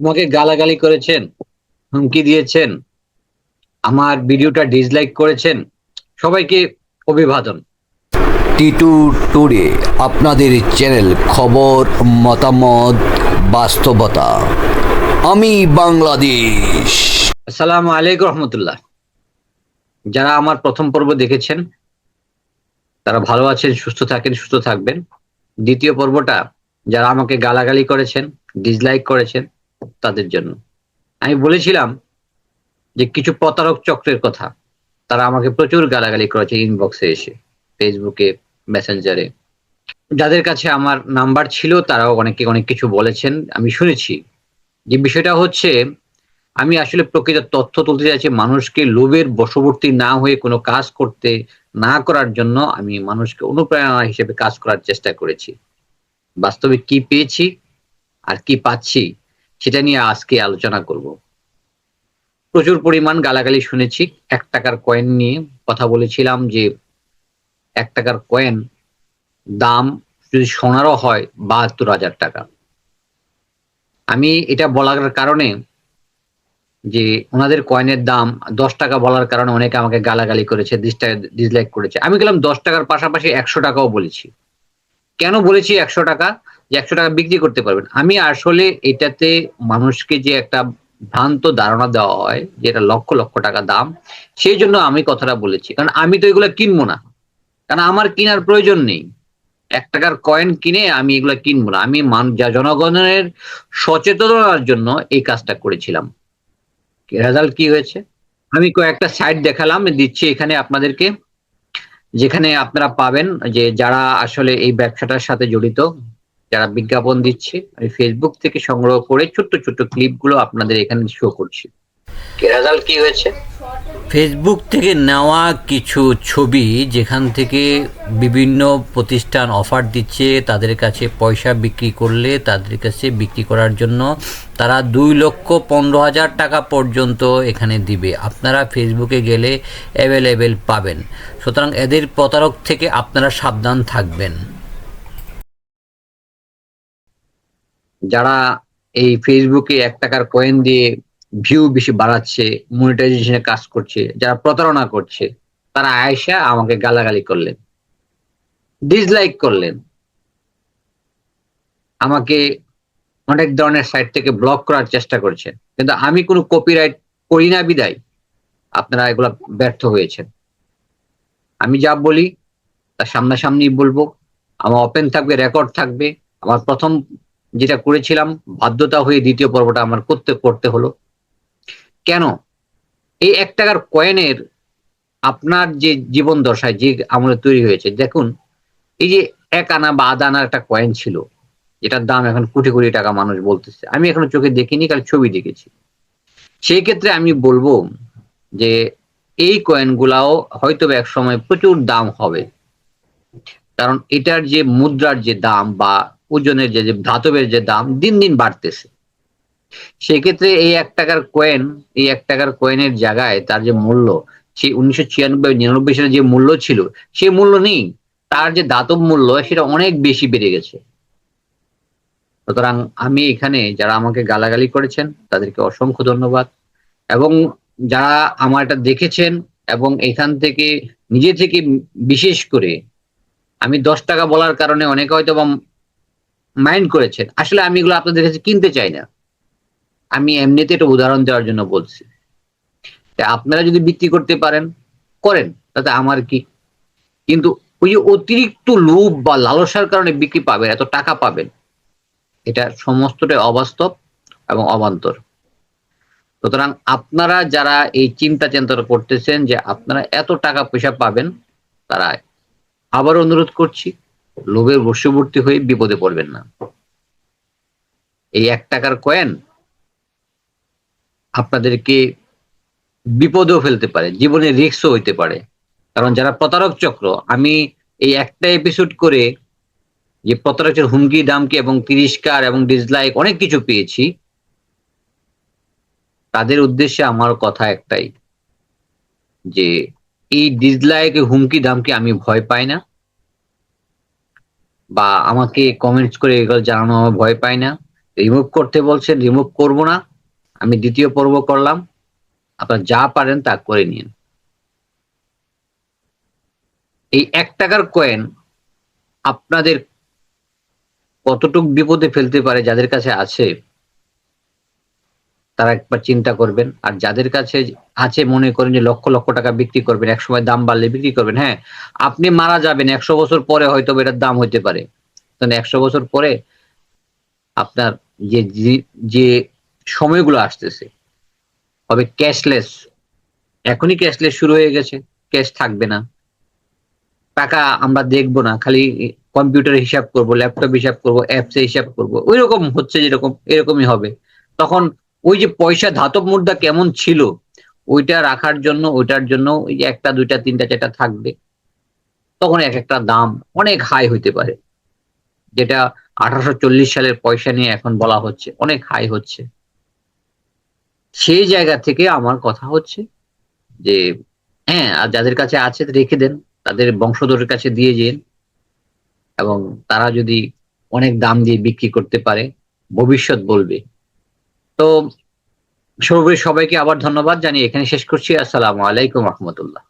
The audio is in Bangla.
আমাকে গালাগালি করেছেন হুমকি দিয়েছেন আমার ভিডিওটা ডিসলাইক করেছেন সবাইকে অভিবাদন। টিটু টুডে আপনাদের চ্যানেল খবর মতামত বাস্তবতা। আমি বাংলাদেশ। আসসালামু আলাইকুম রহমতুল্লাহ। যারা আমার প্রথম পর্ব দেখেছেন তারা ভালো আছেন সুস্থ থাকেন সুস্থ থাকবেন। দ্বিতীয় পর্বটা যারা আমাকে গালাগালি করেছেন ডিসলাইক করেছেন তাদের জন্য। আমি বলেছিলাম যে কিছু প্রতারক চক্রের কথা। তারা আমাকে প্রচুর গালাগালি করেছে ইনবক্সে এসে ফেসবুকে মেসেঞ্জারে যাদের কাছে আমার নাম্বার ছিল, তারাও অনেকে অনেক কিছু বলেছেন, আমি শুনেছি। যে বিষয়টা হচ্ছে, আমি আসলে প্রকৃত তথ্য তুলতে চাইছি মানুষকে লোভের বশবর্তী না হয়ে কোনো কাজ করতে, না করার জন্য আমি মানুষকে অনুপ্রেরণা হিসেবে কাজ করার চেষ্টা করেছি। বাস্তবে কি পেয়েছি আর কি পাচ্ছি সেটা নিয়ে আজকে আলোচনা করব। প্রচুর পরিমাণ গালাগালি শুনেছি, এক টাকার কয়েন নিয়ে কথা বলেছিলাম যে, এক টাকার কয়েন দাম যদি সোনারও হয় বাহাত্তর হাজার টাকা। আমি এটা বলার কারণে যে, ওনাদের কয়েনের দাম দশ টাকা বলার কারণে অনেকে আমাকে গালাগালি করেছে ডিসলাইক করেছে। আমি গেলাম দশ টাকার পাশাপাশি একশো টাকাও বলেছি। কেন বলেছি একশো টাকা? যে একশো টাকা বিক্রি করতে পারবেন। আমি আসলে এটাতে মানুষকে যে একটা ভ্রান্ত ধারণা দেওয়া হয়, যে এটা লক্ষ লক্ষ টাকা দাম, সেই জন্য আমি কথাটা বলেছি। কারণ আমি তো এগুলো কিনবো না। কারণ আমার কেনার প্রয়োজন নেই। এক টাকার কয়েন কিনে আমি এগুলো কিনবো না। আমি জনগণের সচেতনতার জন্য এই কাজটা করেছিলাম। রেজাল্ট কি হয়েছে? আমি কয়েকটা সাইট দেখালাম, দিচ্ছি এখানে আপনাদেরকে। যেখানে আপনারা পাবেন যে যারা আসলে এই ব্যবসাটার সাথে জড়িত যারা বিজ্ঞাপন দিচ্ছে, আমি ফেসবুক থেকে সংগ্রহ করে ছোট্ট ছোট্ট ক্লিপগুলো আপনাদের এখানে শো করছি। রেজাল্ট কি হয়েছে? ফেসবুক থেকে নেওয়া কিছু ছবি, যেখান থেকে বিভিন্ন প্রতিষ্ঠান অফার দিচ্ছে, তাদের কাছে পয়সা বিক্রি করলে তাদের কাছে বিক্রি করার জন্য তারা দুই লক্ষ পনেরো হাজার টাকা পর্যন্ত এখানে দিবে। আপনারা ফেসবুকে গেলে অ্যাভেলেবেল পাবেন। সুতরাং এদের প্রতারক থেকে আপনারা সাবধান থাকবেন। যারা এই ফেসবুকে এক টাকার কয়েন দিয়ে ভিউ বেশি বাড়াচ্ছে মনিটাইজেশনে কাজ করছে, যারা প্রতারণা করছে, তারা আয়সা আমাকে গালাগালি করলেন ডিসলাইক করলেন। আমাকে অনেক ধরনের সাইট থেকে ব্লক করার চেষ্টা করছেন। কিন্তু আমি কোনো কপিরাইট করি না বিদায়। আপনারা এগুলা ব্যর্থ হয়েছেন। আমি যা বলি, তা সামনাসামনি বলব। আমার ওপেন থাকবে রেকর্ড থাকবে। আমার প্রথম যেটা করেছিলাম, বাধ্যতা হয়ে দ্বিতীয় পর্বটা আমার করতে করতে হলো। কেন? এই এক টাকার কয়েনের আপনার যে জীবন দশায় যে আমলে তৈরি হয়েছে, দেখুন, এই যে এক আনা বা আধা আনার একটা কয়েন ছিল, যেটার দাম এখন কোটি কোটি টাকা মানুষ বলতেছে। আমি এখনও চোখে দেখিনি কাল ছবি দেখেছি। সেই ক্ষেত্রে আমি বলব যে এই কয়েনগুলাও হয়তো এক সময় প্রচুর দাম হবে। কারণ এটার যে মুদ্রার যে দাম বা ওজনের যে ধাতবের যে দাম দিন দিন বাড়তেছে। সেক্ষেত্রে এই এক টাকার কয়েন এই এক টাকার কয়েনের জায়গায় তার যে মূল্য সেই উনিশশো ছিয়ানব্বই, নিরানব্বই সালে যে মূল্য ছিল, সে মূল্য নেই। তার যে দাতব মূল্য, সেটা অনেক বেশি বেড়ে গেছে। সুতরাং আমি এখানে যারা আমাকে গালাগালি করেছেন, তাদেরকে অসংখ্য ধন্যবাদ। এবং যারা আমার এটা দেখেছেন এবং এখান থেকে, নিজে থেকে বিশেষ করে, আমি দশ টাকা বলার কারণে অনেকে হয়তো বা মাইন্ড করেছেন। আসলে আমি এগুলো আপনাদের কাছে কিনতে চাই না। আমি এমনিতে একটা উদাহরণ দেওয়ার জন্য বলছি। আপনারা যদি বিক্রি করতে পারেন, করেন, তাতে আমার কি? কিন্তু ওই যে অতিরিক্ত লোভ বা লালসার কারণে বিক্রি পাবেন, এত টাকা পাবেন, এটা সমস্তটাই অবাস্তব এবং অবান্তর। সুতরাং আপনারা যারা এই চিন্তা চিন্তা করতেছেন যে আপনারা এত টাকা পয়সা পাবেন, তারা আবার অনুরোধ করছি লোভের বশবর্তী হয়ে বিপদে পড়বেন না। এই এক টাকার কয়েন আপনাদেরকে বিপদেও ফেলতে পারে, জীবনে রিস্কও হইতে পারে। কারণ যারা প্রতারক চক্র, আমি এই একটা এপিসোড করে যে প্রতারকের হুমকি দামকে এবং তিরস্কার এবং ডিসলাইক অনেক কিছু পেয়েছি, তাদের উদ্দেশ্যে আমার কথা একটাই, যে এই ডিসলাইক হুমকি দামকে আমি ভয় পাই না। বা আমাকে কমেন্টস করে এগুলো জানানো আমার ভয় পাই না। রিমুভ করতে বলছেন রিমুভ করব না। আমি দ্বিতীয় পর্ব করলাম। আপনারা যা পারেন তা করে নিন। এই এক টাকার কয়েন আপনাদের কতটুক বিপদে ফেলতে পারে যাদের কাছে আছে তারা একবার চিন্তা করবেন। আর যাদের কাছে আছে মনে করেন যে লক্ষ লক্ষ টাকা বিক্রি করবেন এক সময় দাম বাড়লে বিক্রি করবেন হ্যাঁ? আপনি মারা যাবেন, একশো বছর পরে হয়তো এটার দাম হইতে পারে। একশো বছর পরে আপনার যে- যে সময়গুলো আসতেছে, হবে ক্যাশলেস। এখনই ক্যাশলেস শুরু হয়ে গেছে, ক্যাশ থাকবে না। টাকা আমরা দেখব না, খালি কম্পিউটারে হিসাব করব, ল্যাপটপ হিসাব করব, অ্যাপসে হিসাব করব ওই রকম হচ্ছে যেরকম, এরকমই হবে। তখন ওই যে পয়সা ধাতব মুদ্রা কেমন ছিল, ওইটা রাখার জন্য, ওইটার জন্য ওই যে একটা, দুইটা, তিনটা, চারটা থাকবে। তখন এক একটা দাম অনেক হাই হইতে পারে। যেটা আঠারোশো চল্লিশ সালের পয়সা নিয়ে এখন বলা হচ্ছে, অনেক হাই হচ্ছে। সেই জায়গা থেকে আমার কথা হচ্ছে যে হ্যাঁ আর যাদের কাছে আছে রেখে দেন, তাদের বংশধরের কাছে দিয়ে যেন। এবং তারা যদি অনেক দাম দিয়ে বিক্রি করতে পারে, ভবিষ্যৎ বলবে। তো সর্বোপরি সবাইকে আবার ধন্যবাদ জানিয়ে এখানে শেষ করছি। আসসালামু আলাইকুম রহমতুল্লাহ।